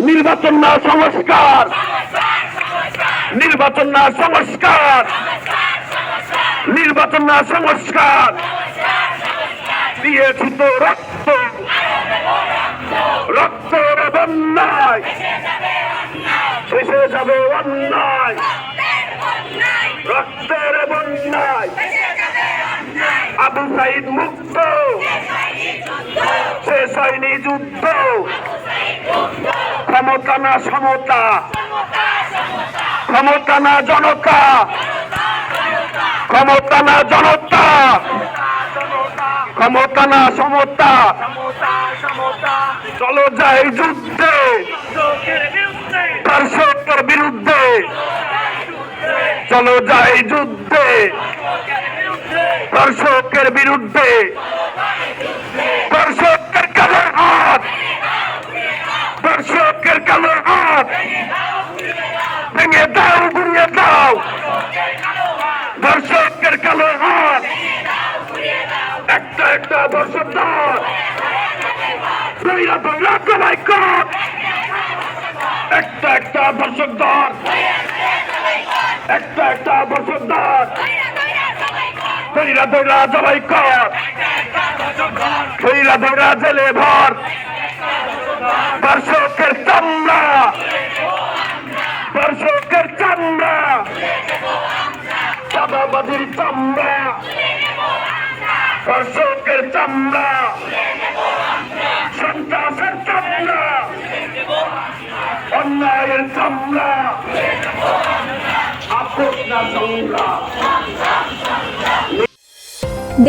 নির্বাচন না, সংস্কার। নির্বাচন না, সংস্কার। নির্বাচন না, সংস্কার। দিয়েছি তো রক্ত। রক্ত বন্যায় শেষে যাবে অন্যায়। রক্তের বন্যায় আবু সাইদ মুক্ত। শেষ হয়নি যুদ্ধ। ক্ষমতা না সমতা? ক্ষমতা না জনতা? ক্ষমতা না জনতা? ক্ষমতা না সমতা? চলো যাই যুদ্ধে। দর্শকের বিরুদ্ধে। চলো যাই যুদ্ধে। দর্শকের বিরুদ্ধে। একটা একটা দর্শক দল দইরা সবাই কর। একটা একটা দর্শক দল একটা একটা দর্শক দল দইরা দইরা সবাই কর। দইরা দইরা জেলে ভর। দর্শকের চামড়া। দর্শকের চামড়া। চাঁদাবাজির চামড়া। চামড়া। সন্ত্রাসের চামড়া। অন্যায়ের চামড়া। আপনার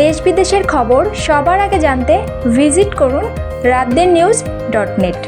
দেশ বিদেশের খবর সবার আগে জানতে ভিজিট করুন রাতদের নিউজ ডট নেট।